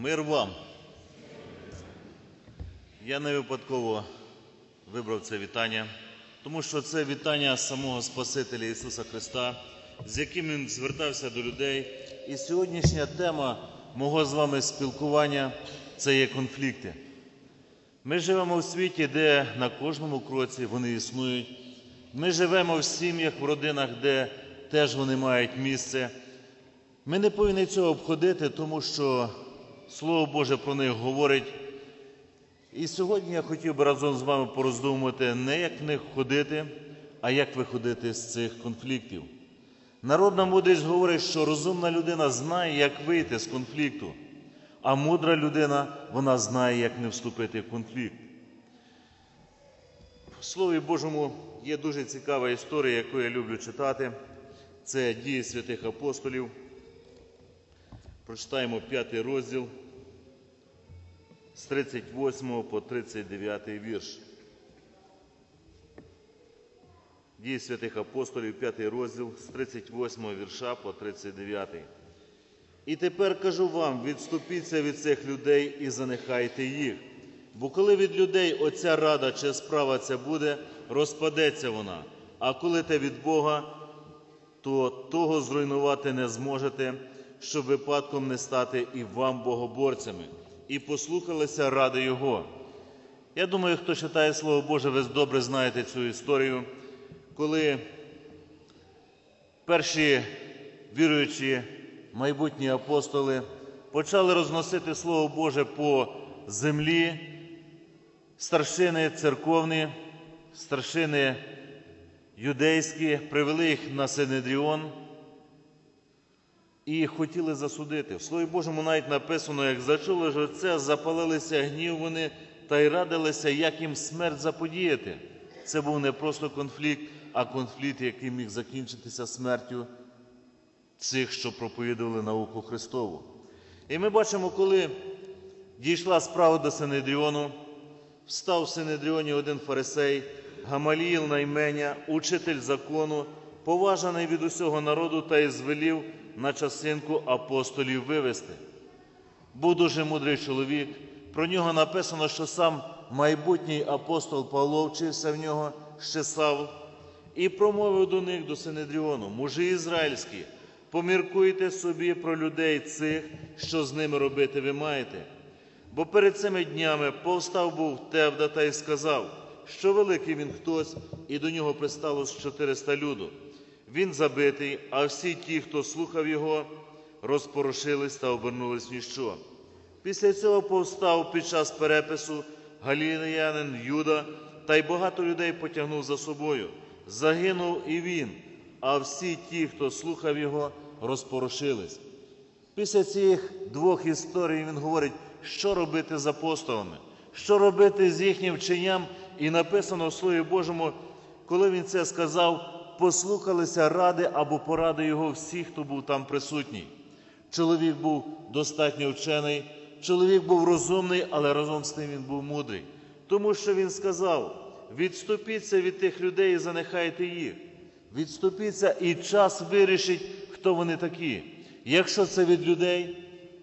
Мир вам. Я не випадково вибрав це вітання, тому що це вітання самого Спасителя Ісуса Христа, з яким Він звертався до людей. І сьогоднішня тема мого з вами спілкування це є конфлікти. Ми живемо в світі, де на кожному кроці вони існують. Ми живемо в сім'ях, в родинах, де теж вони мають місце. Ми не повинні цього обходити, тому що Слово Боже про них говорить. І сьогодні я хотів би разом з вами пороздумувати не як в них ходити, а як виходити з цих конфліктів. Народна мудрість говорить, що розумна людина знає, як вийти з конфлікту, а мудра людина вона знає, як не вступити в конфлікт. В Слові Божому є дуже цікава історія, яку я люблю читати. Це дії святих апостолів. Прочитаємо п'ятий розділ з 38 по 39 вірш. Дії святих апостолів, п'ятий розділ з 38 вірша по 39. І тепер кажу вам: відступіться від цих людей і занехайте їх. Бо коли від людей оця рада чи справа ця буде, розпадеться вона. А коли те від Бога, то того зруйнувати не зможете, щоб випадком не стати і вам богоборцями, і послухалися ради Його. Я думаю, хто читає Слово Боже, ви добре знаєте цю історію, коли перші віруючі майбутні апостоли почали розносити Слово Боже по землі, старшини церковні, старшини юдейські, привели їх на Синедріон і хотіли засудити. В Слові Божому навіть написано, як зачули ж це, запалилися гнів вони та й радилися, як їм смерть заподіяти. Це був не просто конфлікт, а конфлікт, який міг закінчитися смертю цих, що проповідували науку Христову. І ми бачимо, коли дійшла справа до Синедріону, встав в Синедріоні один фарисей, Гамаліїл найменя, учитель закону, поважаний від усього народу та й звелів на часинку апостолів вивести. Був дуже мудрий чоловік. Про нього написано, що сам майбутній апостол Павло вчився в нього ще Савл, і промовив до них до Синедріону, мужі ізраїльські, поміркуйте собі про людей цих, що з ними робити ви маєте. Бо перед цими днями повстав був Тевда та й сказав, що великий він хтось, і до нього пристало з 400 люду. Він забитий, а всі ті, хто слухав його, розпорошились та обернулись в ніщо. Після цього повстав під час перепису галілеянин Юда, та й багато людей потягнув за собою. Загинув і він, а всі ті, хто слухав його, розпорошились. Після цих двох історій він говорить, що робити з апостолами, що робити з їхнім вченням, і написано в Слові Божому, коли він це сказав, послухалися ради або поради його всі, хто був там присутній. Чоловік був достатньо вчений, чоловік був розумний, але разом з тим він був мудрий. Тому що він сказав: відступіться від тих людей і занехайте їх. Відступіться, і час вирішить, хто вони такі. Якщо це від людей,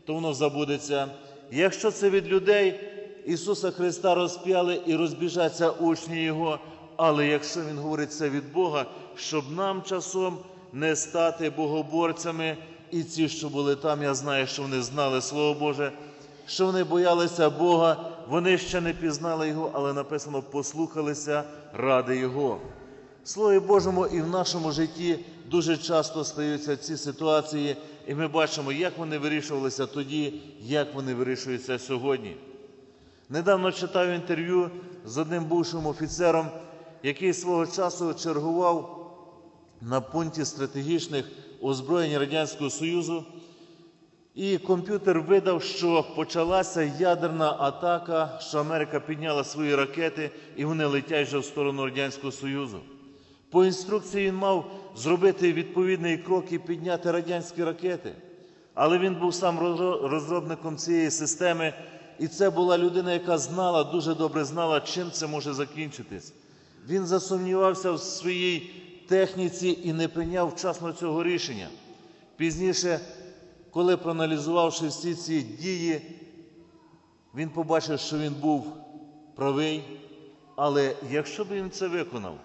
то воно забудеться. Якщо це від людей, Ісуса Христа розп'яли і розбіжаться учні Його. Але якщо Він говорить це від Бога, щоб нам часом не стати богоборцями, і ці, що були там, я знаю, що вони знали Слово Боже, що вони боялися Бога, вони ще не пізнали Його, але написано, послухалися ради Його. Слові Божому і в нашому житті дуже часто стаються ці ситуації, і ми бачимо, як вони вирішувалися тоді, як вони вирішуються сьогодні. Недавно читав інтерв'ю з одним бувшим офіцером, який свого часу чергував на пункті стратегічних озброєнь Радянського Союзу, і комп'ютер видав, що почалася ядерна атака, що Америка підняла свої ракети, і вони летять вже в сторону Радянського Союзу. По інструкції він мав зробити відповідний крок і підняти радянські ракети. Але він був сам розробником цієї системи, і це була людина, яка знала, дуже добре знала, чим це може закінчитись. Він засумнівався в своїй техніці і не прийняв вчасно цього рішення. Пізніше, коли проаналізувавши всі ці дії, Він побачив, що він був правий, але якщо б він це виконав,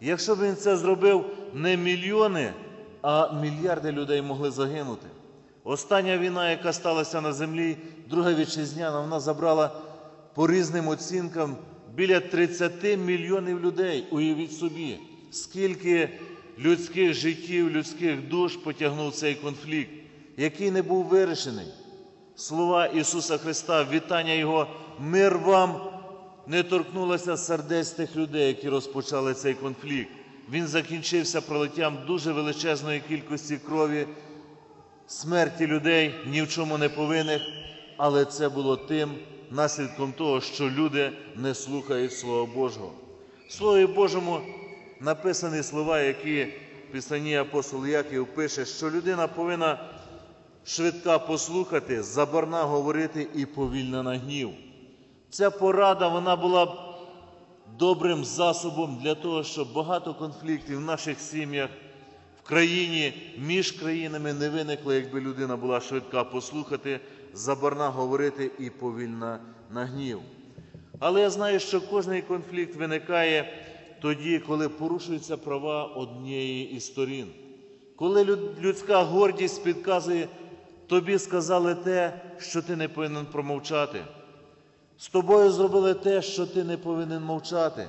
якщо б він це зробив, не мільйони, а мільярди людей могли загинути. Остання війна, яка сталася на землі, друга вітчизняна, вона забрала по різним оцінкам біля 30 мільйонів людей. Уявіть собі, скільки людських життів, людських душ потягнув цей конфлікт, який не був вирішений. Слова Ісуса Христа, вітання Його, мир вам не торкнулося сердець тих людей, які розпочали цей конфлікт. Він закінчився пролиттям дуже величезної кількості крові, смерті людей, ні в чому не повинних, але це було тим наслідком того, що люди не слухають Слова Божого. В Слові Божому написані слова, які в Писанні апостол Яків пише, що людина повинна швидка послухати, забарна говорити і повільна на гнів. Ця порада вона була б добрим засобом для того, щоб багато конфліктів в наших сім'ях, в країні, між країнами не виникло, якби людина була швидка послухати, забарна говорити і повільна на гнів. Але я знаю, що кожний конфлікт виникає тоді, коли порушуються права однієї із сторін. Коли людська гордість підказує, тобі сказали те, що ти не повинен промовчати. З тобою зробили те, що ти не повинен мовчати.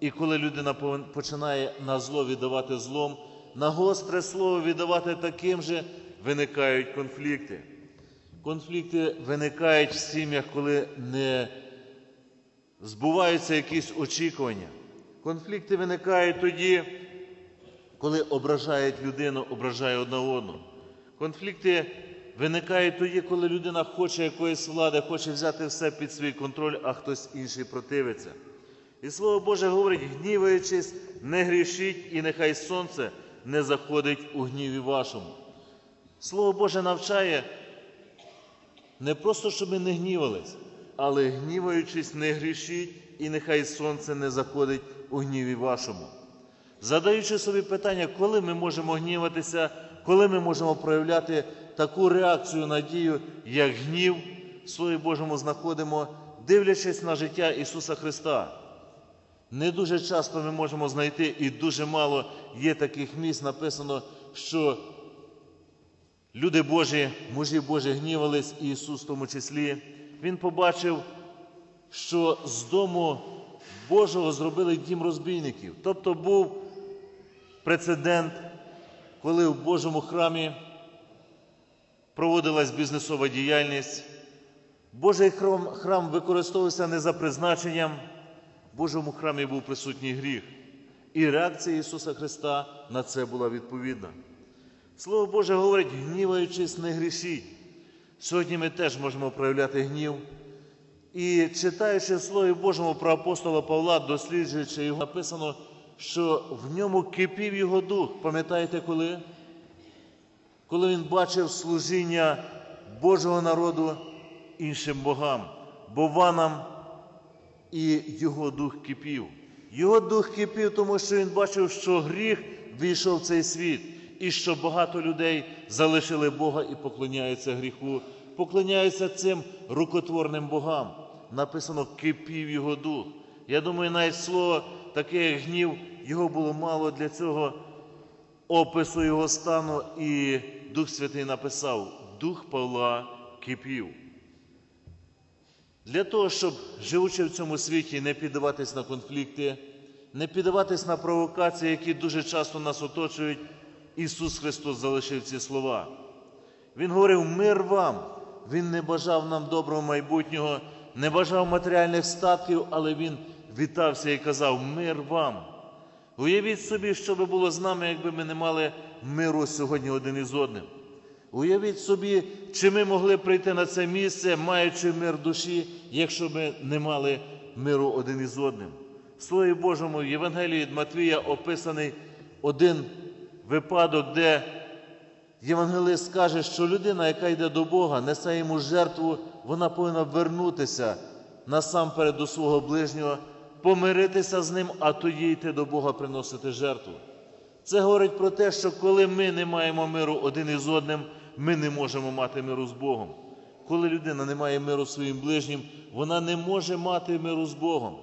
І коли людина починає на зло віддавати злом, на гостре слово віддавати таким же, виникають конфлікти. Конфлікти виникають в сім'ях, коли не збуваються якісь очікування. Конфлікти виникають тоді, коли ображають людину, ображає одна одну. Конфлікти виникають тоді, коли людина хоче якоїсь влади, хоче взяти все під свій контроль, а хтось інший противиться. І Слово Боже говорить, гніваючись, не грішіть, і нехай сонце не заходить у гніві вашому. Слово Боже навчає не просто, щоб ми не гнівались, але гніваючись, не грішіть, і нехай сонце не заходить у гніві вашому. Задаючи собі питання, коли ми можемо гніватися, коли ми можемо проявляти таку реакцію на дію, як гнів, в Слові Божому знаходимо, дивлячись на життя Ісуса Христа. Не дуже часто ми можемо знайти, і дуже мало є таких місць написано, що люди Божі, мужі Божі гнівались, і Ісус в тому числі. Він побачив, що з дому Божого зробили дім розбійників. Тобто був прецедент, коли в Божому храмі проводилась бізнесова діяльність. Божий храм, храм використовувався не за призначенням, в Божому храмі був присутній гріх. І реакція Ісуса Христа на це була відповідна. Слово Боже говорить, гніваючись, не грішіть. Сьогодні ми теж можемо проявляти гнів. І читаючи в Слові Божому про апостола Павла, досліджуючи його, написано, що в ньому кипів його дух. Пам'ятаєте коли? Коли він бачив служіння Божого народу іншим богам, бованам, і його дух кипів. Його дух кипів, тому що він бачив, що гріх війшов в цей світ, і що багато людей залишили Бога і поклоняються гріху, поклоняються цим рукотворним богам. Написано кипів його дух. Я думаю, навіть слово таке як гнів, його було мало для цього опису його стану, і Дух Святий написав: Дух Павла кипів. Для того, щоб, живучи в цьому світі, не піддаватись на конфлікти, не піддаватись на провокації, які дуже часто нас оточують, Ісус Христос залишив ці слова. Він говорив мир вам. Він не бажав нам доброго майбутнього, не бажав матеріальних статків, але Він вітався і казав мир вам. Уявіть собі, що би було з нами, якби ми не мали миру сьогодні один із одним. Уявіть собі, чи ми могли прийти на це місце, маючи мир душі, якщо ми не мали миру один із одним. В Слові Божому в Євангелії від Матвія описаний один випадок, де Євангелист каже, що людина, яка йде до Бога, несе йому жертву, вона повинна вернутися насамперед до свого ближнього, помиритися з ним, а тоді йти до Бога приносити жертву. Це говорить про те, що коли ми не маємо миру один із одним, ми не можемо мати миру з Богом. коли людина не має миру своїм ближнім, вона не може мати миру з Богом.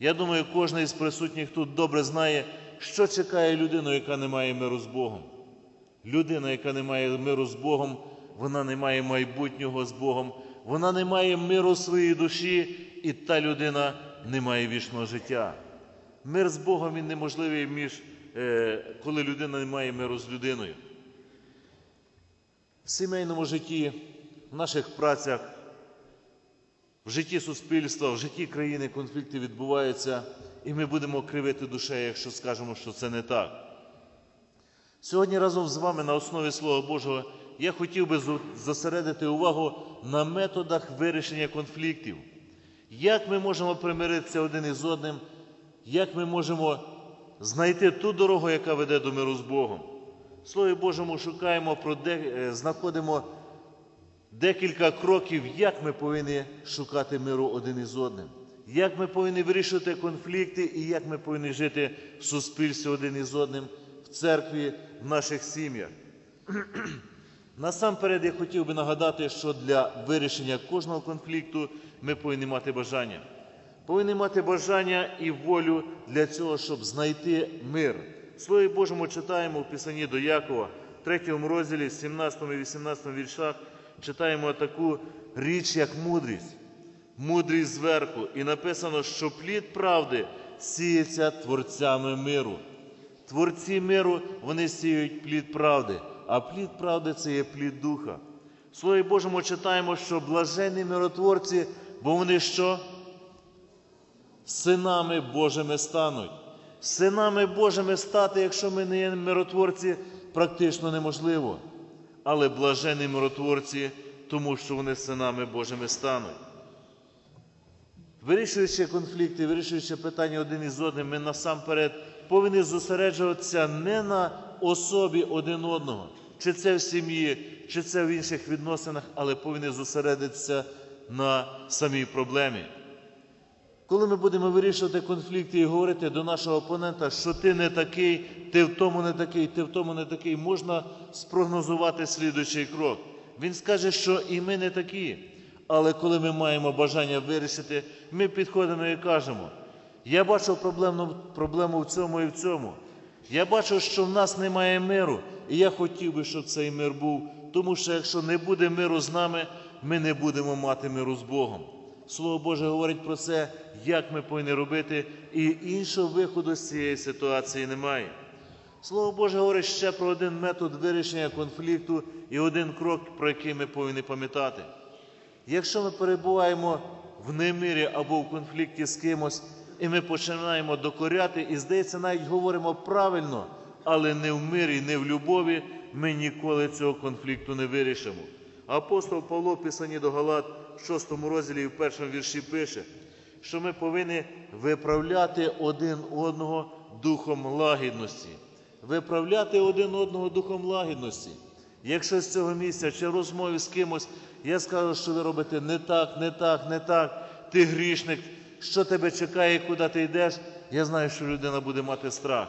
Я думаю, кожен із присутніх тут добре знає, що чекає людину, яка не має миру з Богом. Людина, яка не має миру з Богом, вона не має майбутнього з Богом, вона не має миру своїй душі, і та людина не має вічного життя. Мир з Богом він неможливий, між, е, коли людина не має миру з людиною. В сімейному житті, в наших працях, в житті суспільства, в житті країни конфлікти відбуваються, і ми будемо кривити душею, якщо скажемо, що це не так. Сьогодні разом з вами на основі Слова Божого я хотів би зосередити увагу на методах вирішення конфліктів. Як ми можемо примиритися один із одним, як ми можемо знайти ту дорогу, яка веде до миру з Богом. В Слові Божому шукаємо, е, знаходимо декілька кроків, як ми повинні шукати миру один із одним, як ми повинні вирішувати конфлікти і як ми повинні жити в суспільстві один із одним, в церкві, в наших сім'ях. Насамперед я хотів би нагадати, що для вирішення кожного конфлікту ми повинні мати бажання. Повинні мати бажання і волю для цього, щоб знайти мир. Слові Божому читаємо в Писанні до Якова, 3 розділі, 17 і 18 віршах, читаємо таку річ, як мудрість. Мудрість зверху. І написано, що плід правди сіється творцями миру. Творці миру вони сіють плід правди, а плід правди це є плід духа. В Слові Божому читаємо, що блаженні миротворці, бо вони що? Синами Божими стануть. Синами Божими стати, якщо ми не є миротворці, практично неможливо. Але блаженні миротворці, тому що вони синами Божими стануть. Вирішуючи конфлікти, вирішуючи питання один із одним, ми насамперед повинні зосереджуватися не на особі один одного, чи це в сім'ї, чи це в інших відносинах, але повинні зосередитися на самій проблемі. Коли ми будемо вирішувати конфлікти і говорити до нашого опонента, що ти не такий, ти в тому не такий, ти в тому не такий, можна спрогнозувати слідуючий крок. Він скаже, що і ми не такі. Але коли ми маємо бажання вирішити, ми підходимо і кажемо: я бачу проблему, проблему в цьому і в цьому. Я бачу, що в нас немає миру, і я хотів би, щоб цей мир був, тому що якщо не буде миру з нами, ми не будемо мати миру з Богом. Слово Боже говорить про це, як ми повинні робити, і іншого виходу з цієї ситуації немає. Слово Боже говорить ще про один метод вирішення конфлікту і один крок, про який ми повинні пам'ятати. Якщо ми перебуваємо в немирі або в конфлікті з кимось, і ми починаємо докоряти, і, здається, навіть говоримо правильно, але не в мирі, не в любові, ми ніколи цього конфлікту не вирішимо. Апостол Павло, в Писанні до Галат, в 6 розділі і в першому вірші пише, що ми повинні виправляти один одного духом лагідності. Виправляти один одного духом лагідності. Якщо з цього місця чи розмові з кимось я скажу, що ви робите не так, не так, не так, ти грішник, що тебе чекає, куди ти йдеш, я знаю, що людина буде мати страх.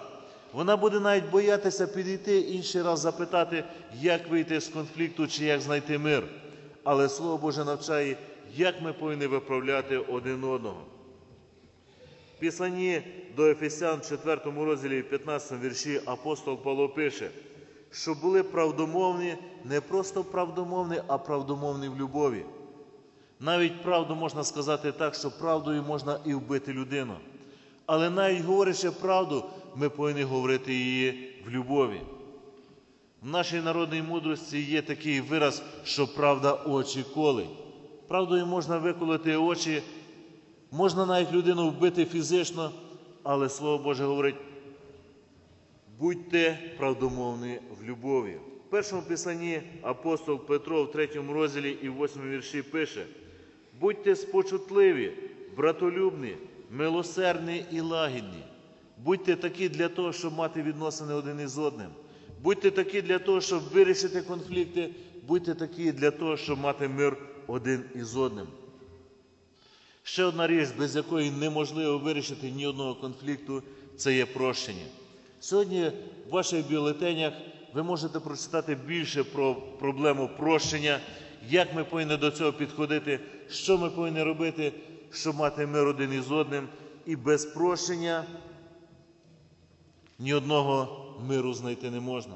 Вона буде навіть боятися підійти інший раз запитати, як вийти з конфлікту чи як знайти мир. Але Слово Боже навчає, як ми повинні виправляти один одного. В до Ефесян, 4 розділі 15 вірші апостол Павло пише, що були правдомовні, не просто правдомовні, а правдомовні в любові. Навіть правду можна сказати так, що правдою можна і вбити людину. Але навіть говорячи правду, ми повинні говорити її в любові. В нашій народній мудрості є такий вираз, що правда очі колить. Правдою можна виколоти очі, можна навіть людину вбити фізично, але Слово Боже говорить, будьте правдомовні в любові. В першому писанні апостол Петро в третьому розділі і в восьмому вірші пише: будьте спочутливі, братолюбні, милосердні і лагідні. Будьте такі для того, щоб мати відносини один із одним. Будьте такі для того, щоб вирішити конфлікти, будьте такі для того, щоб мати мир один із одним. Ще одна річ, без якої неможливо вирішити ні одного конфлікту, це є прощення. Сьогодні в ваших бюлетенях ви можете прочитати більше про проблему прощення, як ми повинні до цього підходити, що ми повинні робити, щоб мати мир один із одним, і без прощення ні одного миру знайти не можна.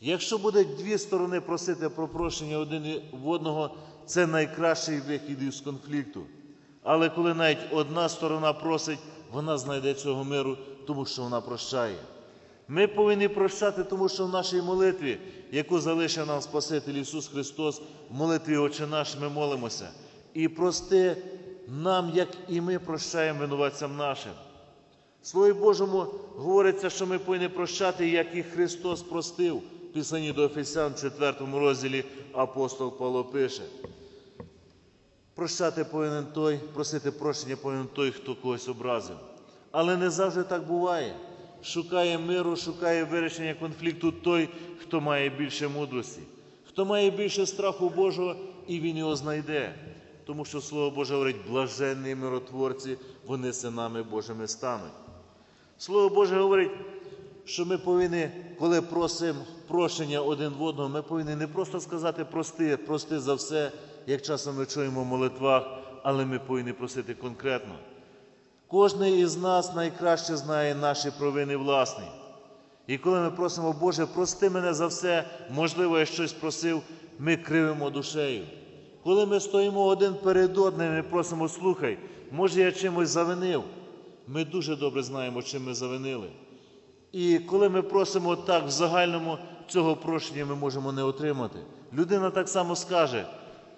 Якщо буде дві сторони просити про прощення один в одного, це найкращий вихід із конфлікту. Але коли навіть одна сторона просить, вона знайде цього миру, тому що вона прощає. Ми повинні прощати, тому що в нашій молитві, яку залишив нам Спаситель Ісус Христос, в молитві Отче наш ми молимося. І прости нам, як і ми прощаємо винуватцям нашим. В Слові Божому говориться, що ми повинні прощати, як і Христос простив. В Писанні до Ефесян, 4 розділі апостол Павло пише. Прощати повинен той, просити прощення повинен той, хто когось образив. Але не завжди так буває. Шукає миру, шукає вирішення конфлікту той, хто має більше мудрості, хто має більше страху Божого, і він його знайде. Тому що Слово Боже говорить, блаженні миротворці, вони синами Божими стануть. Слово Боже говорить, що ми повинні, коли просимо прощення один в одного, ми повинні не просто сказати прости, прости за все, як часом ми чуємо в молитвах, але ми повинні просити конкретно. Кожний із нас найкраще знає наші провини власні. І коли ми просимо, Боже, прости мене за все, можливо, я щось просив, ми кривимо душею. Коли ми стоїмо один перед одним і просимо, слухай, може я чимось завинив, ми дуже добре знаємо, чим ми завинили. І коли ми просимо так в загальному, цього прощення ми можемо не отримати. Людина так само скаже: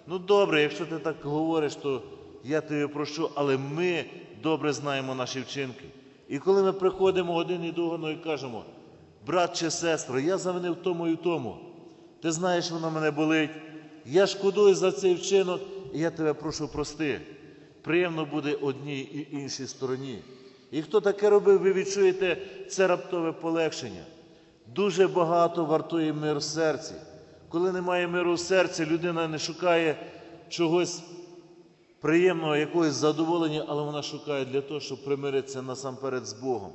ну добре, якщо ти так говориш, то я тобі прощу, але ми добре знаємо наші вчинки. І коли ми приходимо один і другого і кажемо, брат чи сестра, я завинив тому і тому. Ти знаєш, воно мене болить. Я шкодую за цей вчинок, і я тебе прошу прости. Приємно буде одній і іншій стороні. І хто таке робив, ви відчуєте це раптове полегшення. Дуже багато вартує мир в серці. Коли немає миру в серці, людина не шукає чогось приємного, якогось задоволення, але вона шукає для того, щоб примиритися насамперед з Богом.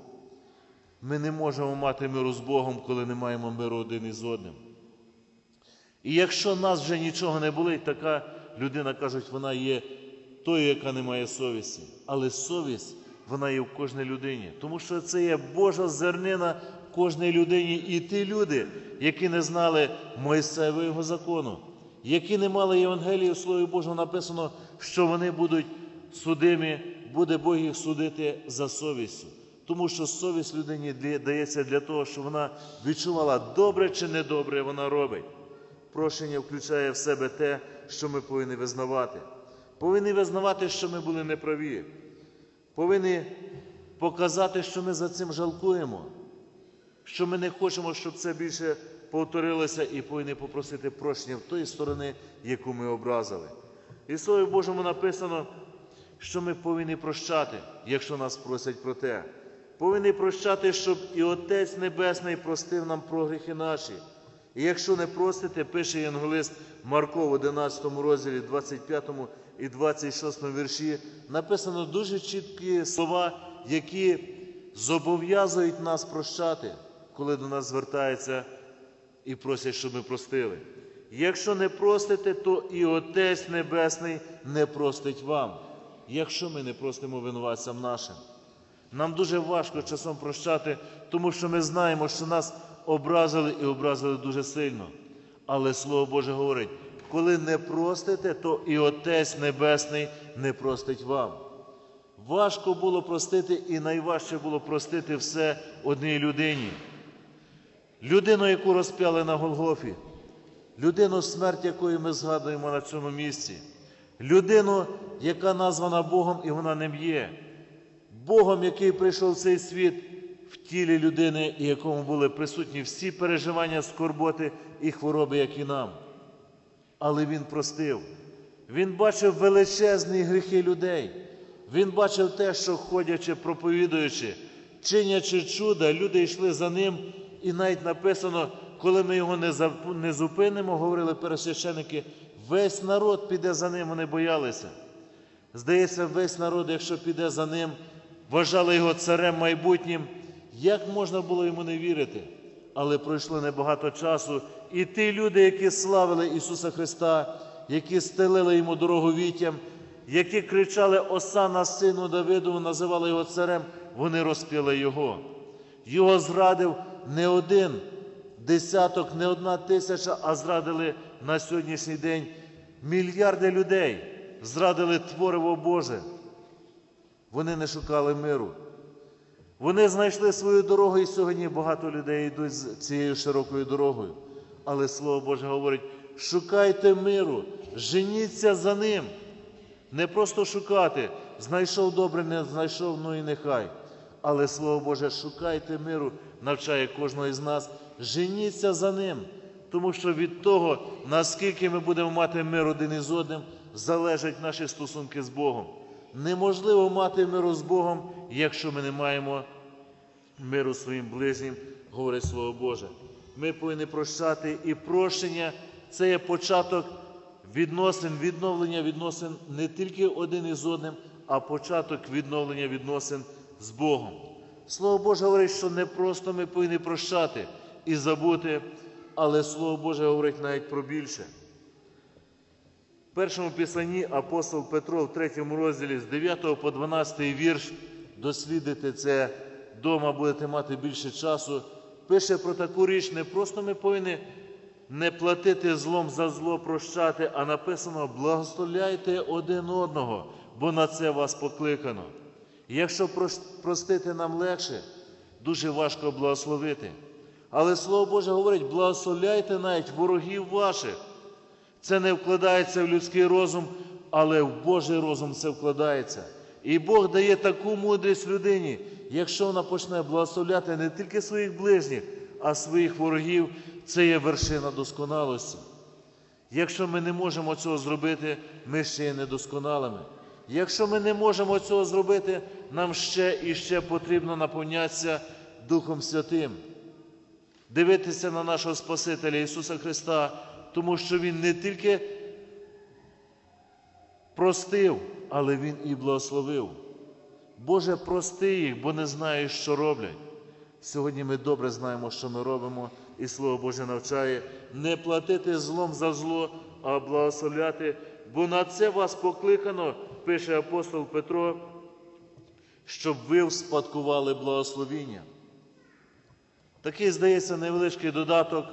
Ми не можемо мати миру з Богом, коли не маємо миру один із одним. І якщо нас вже нічого не болить, така людина, кажуть, вона є тою, яка не має совісті. Але совість, вона є в кожній людині. Тому що це є Божа зернина в кожній людині. І ті люди, які не знали Мойсеєвого закону, які не мали Євангелії Слові Божому написано, що вони будуть судимі, буде Бог їх судити за совістю. Тому що совість людині дається для того, щоб вона відчувала, добре чи недобре вона робить. Прощення включає в себе те, що ми повинні визнавати. Повинні визнавати, що ми були неправі. Повинні показати, що ми за цим жалкуємо, що ми не хочемо, щоб це більше повторилося, і повинні попросити прощення в тої сторони, яку ми образили. І в Слові Божому написано, що ми повинні прощати, якщо нас просять про те. Повинні прощати, щоб і Отець Небесний простив нам прогріхи наші. І якщо не простите, пише Євангелист Марко в 11 розділі, 25 і 26 вірші, написано дуже чіткі слова, які зобов'язують нас прощати, коли до нас звертаються і просять, щоб ми простили. Якщо не простите, то і Отець Небесний не простить вам, якщо ми не простимо винуватцям нашим. Нам дуже важко часом прощати, тому що ми знаємо, що нас образили і образили дуже сильно. Але Слово Боже говорить, коли не простите, то і Отець Небесний не простить вам. Важко було простити, і найважче було простити все одній людині. Людину, яку розп'яли на Голгофі, людину, смерть якої ми згадуємо на цьому місці, людину, яка названа Богом, і вона ним є. Богом, який прийшов в цей світ в тілі людини, і якому були присутні всі переживання, скорботи і хвороби, як і нам. Але Він простив. Він бачив величезні гріхи людей. Він бачив те, що ходячи, проповідуючи, чинячи чуда, люди йшли за ним, і навіть написано, коли ми його не зупинимо, говорили пересвященники, весь народ піде за ним, вони боялися. Здається, весь народ, якщо піде за ним, вважали його царем майбутнім, як можна було йому не вірити? але пройшло небагато часу, і ті люди, які славили Ісуса Христа, які стелили йому дорогу вітям, які кричали Осана сину Давиду, називали його царем, вони розп'яли його. Його зрадив не один десяток, не одна тисяча, а зрадили на сьогоднішній день мільярди людей, зрадили Твориво Боже. Вони не шукали миру. Вони знайшли свою дорогу, і сьогодні багато людей йдуть з цією широкою дорогою. Але Слово Боже говорить: шукайте миру, женіться за ним. Не просто шукати, знайшов добре, не знайшов, ну і нехай. Але Слово Боже, шукайте миру, навчає кожного із нас, женіться за ним. Тому що від того, наскільки ми будемо мати мир один із одним, залежать наші стосунки з Богом. Неможливо мати миру з Богом, якщо ми не маємо миру своїм ближнім, говорить Слово Боже. Ми повинні прощати, і прощення це є початок відносин, відновлення відносин не тільки один із одним, а початок відновлення відносин з Богом. Слово Боже говорить, що не просто ми повинні прощати і забути, але Слово Боже говорить навіть про більше. В першому писанні апостол Петро в третьому розділі з 9 по 12 вірш, дослідите це вдома, будете мати більше часу, пише про таку річ, не просто ми повинні не платити злом за зло прощати, а написано благословляйте один одного, бо на це вас покликано. Якщо простити нам легше, дуже важко благословити. Але Слово Боже говорить, благословляйте навіть ворогів ваших. Це не вкладається в людський розум, але в Божий розум це вкладається. І Бог дає таку мудрість людині, якщо вона почне благословляти не тільки своїх ближніх, а своїх ворогів, це є вершина досконалості. Якщо ми не можемо цього зробити, ми ще є недосконалими. Якщо ми не можемо цього зробити, нам ще і ще потрібно наповнятися Духом Святим дивитися на нашого Спасителя Ісуса Христа, тому що Він не тільки простив, але Він і благословив. Боже, прости їх, бо не знаєш, що роблять. Сьогодні ми добре знаємо, що ми робимо, і Слово Боже навчає не платити злом за зло, а благословляти, бо на це вас покликано, пише апостол Петро, щоб ви вспадкували благословіння. Такий, здається, невеличкий додаток.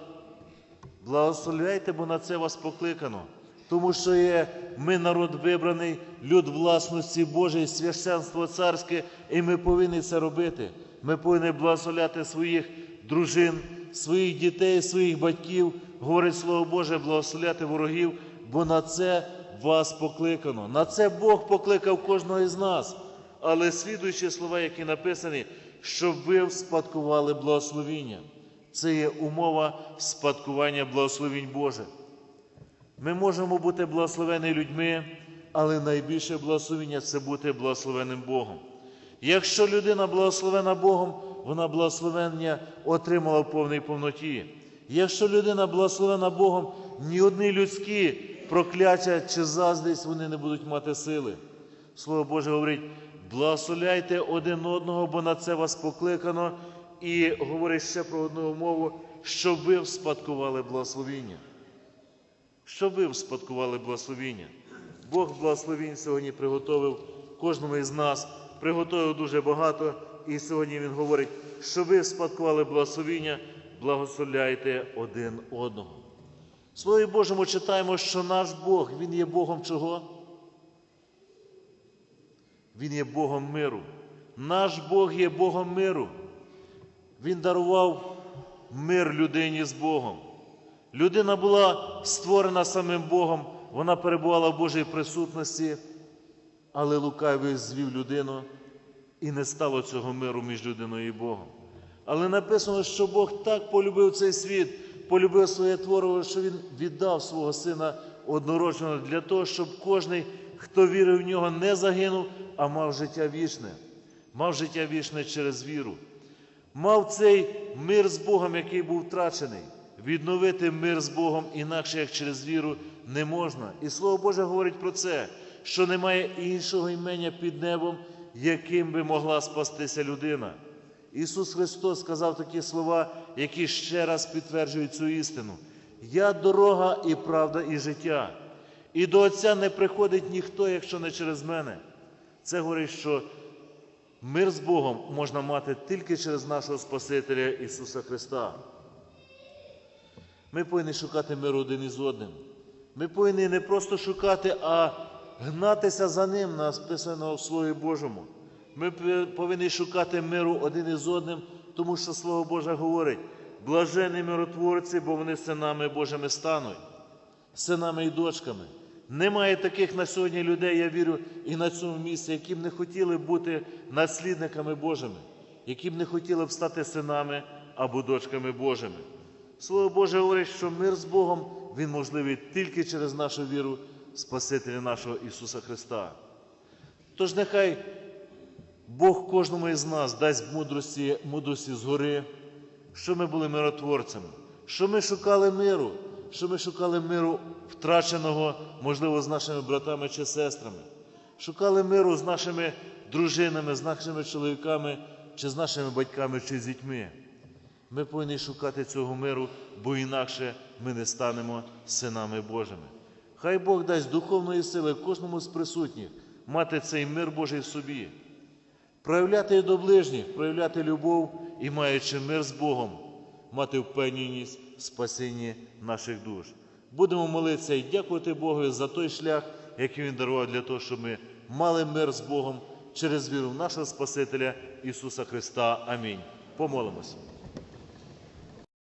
Благословляйте, бо на це вас покликано. Тому що є ми народ вибраний, люд власності Божої, священство царське, і ми повинні це робити. Ми повинні благословляти своїх дружин, своїх дітей, своїх батьків, говорить Слово Боже, благословляти ворогів, бо на це вас покликано. На це Бог покликав кожного із нас. Але слідуючі слова, які написані, щоб ви вспадкували благословіння. Це є умова спадкування благословінь Божих. Ми можемо бути благословені людьми, але найбільше благословення це бути благословеним Богом. Якщо людина благословена Богом, вона благословення отримала в повній повноті. Якщо людина благословена Богом, ні одні людські прокляття чи заздрість вони не будуть мати сили. Слово Боже говорить, благословляйте один одного, бо на це вас покликано, і говорить ще про одну умову, щоб ви вспадкували благословіння. Щоб ви вспадкували благословіння. Бог благословінь сьогодні приготовив кожному із нас, приготовив дуже багато, і сьогодні Він говорить, що ви вспадкували благословіння, благословляйте один одного. В Слові Божому читаємо, що наш Бог, Він є Богом чого? Він є Богом миру. Наш Бог є Богом миру. Він дарував мир людині з Богом. Людина була створена самим Богом, вона перебувала в Божій присутності, але лукавий звів людину і не стало цього миру між людиною і Богом. Але написано, що Бог так полюбив цей світ, полюбив своє твориво, що Він віддав свого сина однородженого для того, щоб кожний, хто вірив в нього, не загинув, а мав життя вічне, мав життя вічне через віру. Мав цей мир з Богом, який був втрачений. Відновити мир з Богом інакше, як через віру, не можна. І Слово Боже говорить про це, що немає іншого імення під небом, яким би могла спастися людина. Ісус Христос сказав такі слова: які ще раз підтверджують цю істину. Я дорога і правда, і життя. І до Отця не приходить ніхто, якщо не через мене. Це говорить, що мир з Богом можна мати тільки через нашого Спасителя Ісуса Христа. Ми повинні шукати миру один із одним. Ми повинні не просто шукати, а гнатися за ним, написано в Слові Божому. Ми повинні шукати миру один із одним, тому що Слово Боже говорить: блажені миротворці, бо вони синами Божими стануть, синами і дочками. Немає таких на сьогодні людей, я вірю, і на цьому місці, які б не хотіли бути наслідниками Божими, які б не хотіли б стати синами або дочками Божими. Слово Боже говорить, що мир з Богом він можливий тільки через нашу віру Спасителя нашого Ісуса Христа. Тож нехай Бог кожному із нас дасть мудрості, мудрості згори, що ми були миротворцями, що ми шукали миру, що ми шукали миру втраченого, можливо, з нашими братами чи сестрами, шукали миру з нашими дружинами, з нашими чоловіками, чи з нашими батьками, чи з дітьми. Ми повинні шукати цього миру, бо інакше ми не станемо синами Божими. Хай Бог дасть духовної сили кожному з присутніх мати цей мир Божий в собі, проявляти і до ближніх, проявляти любов і, маючи мир з Богом, мати впевненість спасінні наших душ. Будемо молитися і дякувати Богу за той шлях, який Він дарував для того, щоб ми мали мир з Богом через віру нашого Спасителя Ісуса Христа. Амінь. Помолимось.